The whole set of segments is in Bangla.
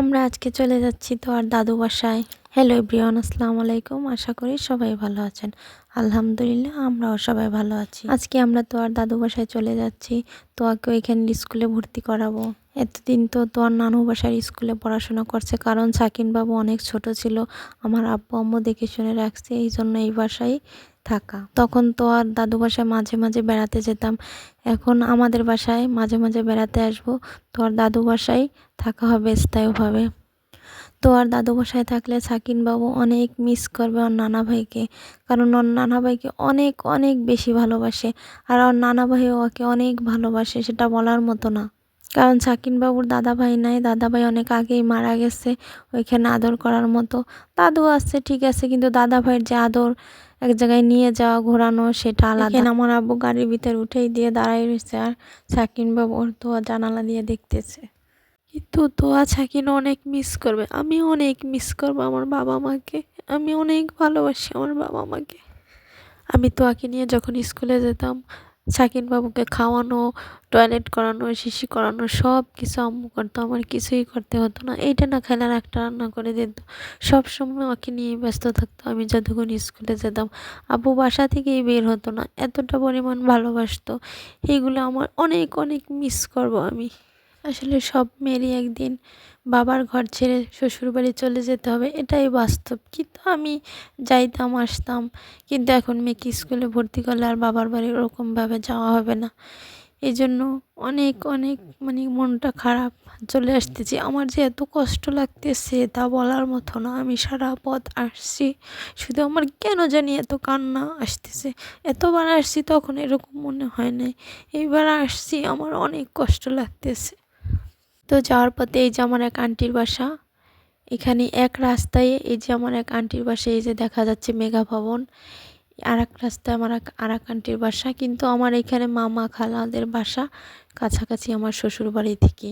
আমরা আজকে চলে যাচ্ছি তো আর দাদু বাসায়। হ্যালো এভরিওয়ান আসসালামু আলাইকুম। আশা করি সবাই ভালো আছেন। আলহামদুলিল্লাহ, আমরাও সবাই ভালো আছি। আজকে আমরা তো আর দাদু বাসায় চলে যাচ্ছি। তো আগে এখানে স্কুলে ভর্তি করাবো। এতদিন তো তোর নানু বাসার স্কুলে পড়াশোনা করছে। কারণ সাকিন বাবু অনেক ছোট ছিল। আমার আব্বু আম্মু দেখে শুনে রাখছে। এই জন্য এই বাসায় থাকা। তখন তো আর দাদু বাসায় মাঝে মাঝে বেড়াতে যেতাম। এখন আমাদের বাসায় মাঝে মাঝে বেড়াতে আসব। তো আর দাদু বাসায় থাকা হবে স্থায়ীভাবে। তো আর দাদু বাসায় থাকলে সাকিন বাবু অনেক মিস করবে ওর নানা ভাইকে কারণ ওর নানা ভাইকে অনেক অনেক বেশি ভালোবাসে। আর ওর নানা ভাইও ওকে অনেক ভালোবাসে, সেটা বলার মতো না। কারণ সাকিন বাবুর দাদা ভাই নাই দাদা ভাই অনেক আগেই মারা গেছে ওইখানে আদর করার মতো। দাদু আছে ঠিক আছে কিন্তু দাদা ভাইয়ের যে আদর এক জায়গায় নিয়ে যাওয়া ঘোরানো সেটা আলাদা। আমার আব্বু গাড়ির ভিতরে উঠেই দিয়ে দাঁড়াই রয়েছে আর সাকিন বাবু ওর তো জানালা দিয়ে দেখতেছে। কিন্তু তোয়া ছাকিন অনেক মিস করবে। আমি অনেক মিস করব আমার বাবা মাকে। আমি অনেক ভালোবাসি আমার বাবা মাকে। আমি তোয়াকে নিয়ে যখন স্কুলে যেতাম সাকিন বাবুকে খাওয়ানো টয়লেট করানো, শিশি করানো সব কিছু আম্মু করতো। আমার কিছুই করতে হতো না। এইটা না খেলে আর একটা রান্না করে দিত। সব সময় ওকে নিয়ে ব্যস্ত থাকতো। আমি যতক্ষণ স্কুলে যেতাম, আব্বু বাসা থেকেই বের হতো না। এতটা পরিমাণ ভালোবাসতো। এইগুলো আমার অনেক অনেক মিস করব আমি। আসলে সব মেয়েরই একদিন বাবার ঘর ছেড়ে শ্বশুরবাড়ি চলে যেতে হবে, এটাই বাস্তব। কিন্তু আমি যাইতাম, আসতাম, কিন্তু এখন মেয়েকে স্কুলে ভর্তি করলে আর বাবার বাড়ি ওরকমভাবে যাওয়া হবে না। এই জন্য অনেক অনেক মানে মনটা খারাপ চলে আসতেছি। আমার যে এত কষ্ট লাগতেছে তা বলার মতো না। আমি সারা পথ আসছি, শুধু আমার কেন জানি এত কান্না আসতেছে। এতবার আসছি তখন এরকম মনে হয় নাই। এইবার আসছি, আমার অনেক কষ্ট লাগতেছে। তো যাওয়ার পথে এই যে আমার এক আন্টির বাসা, এখানে এক রাস্তায় এই যে আমার এক আন্টির বাসা এই যে দেখা যাচ্ছে মেগা ভবন আর এক রাস্তায় আমার এক আর এক আন্টির বাসা, কিন্তু আমার এখানে মামা খালাদের বাসা কাছাকাছি আমার শ্বশুর বাড়ি থেকে।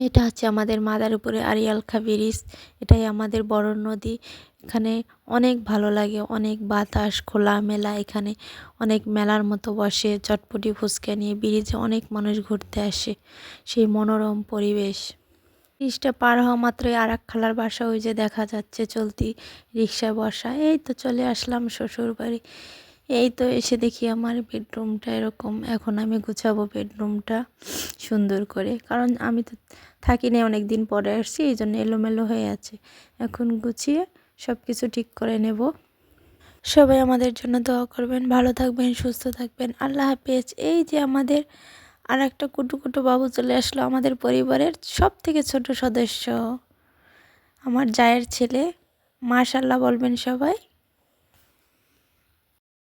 এটা হচ্ছে আমাদের মাদার উপরে আরিয়াল খা ব্রিজ এটাই আমাদের বড় নদী। এখানে অনেক ভালো লাগে, অনেক বাতাস খোলা মেলা এখানে অনেক মেলার মতো বসে, চটপটি ফুচকা নিয়ে ব্রিজে অনেক মানুষ ঘুরতে আসে। সেই মনোরম পরিবেশ। ব্রিজটা পার হওয়া মাত্রই আর খালার বাসা, ওই যে দেখা যাচ্ছে চলতি রিক্সায় বসা। এই তো চলে আসলাম শ্বশুর বাড়ি এই তো এসে দেখি আমার বেডরুমটা এরকম। এখন আমি গুছাবো বেডরুমটা সুন্দর করে। কারণ আমি তো থাকি না অনেক দিন পরে আসছি, এই জন্য এলোমেলো হয়ে আছে। এখন গুছিয়ে সব কিছু ঠিক করে নেব। সবাই আমাদের জন্য দোয়া করবেন, ভালো থাকবেন, সুস্থ থাকবেন। আল্লাহ হাফেজ। এই যে আমাদের আর একটা কুটু কুটু বাবু চলে আসলো আমাদের পরিবারের সব থেকে ছোট সদস্য। আমার জায়ের ছেলে। মাশাল্লাহ বলবেন সবাই।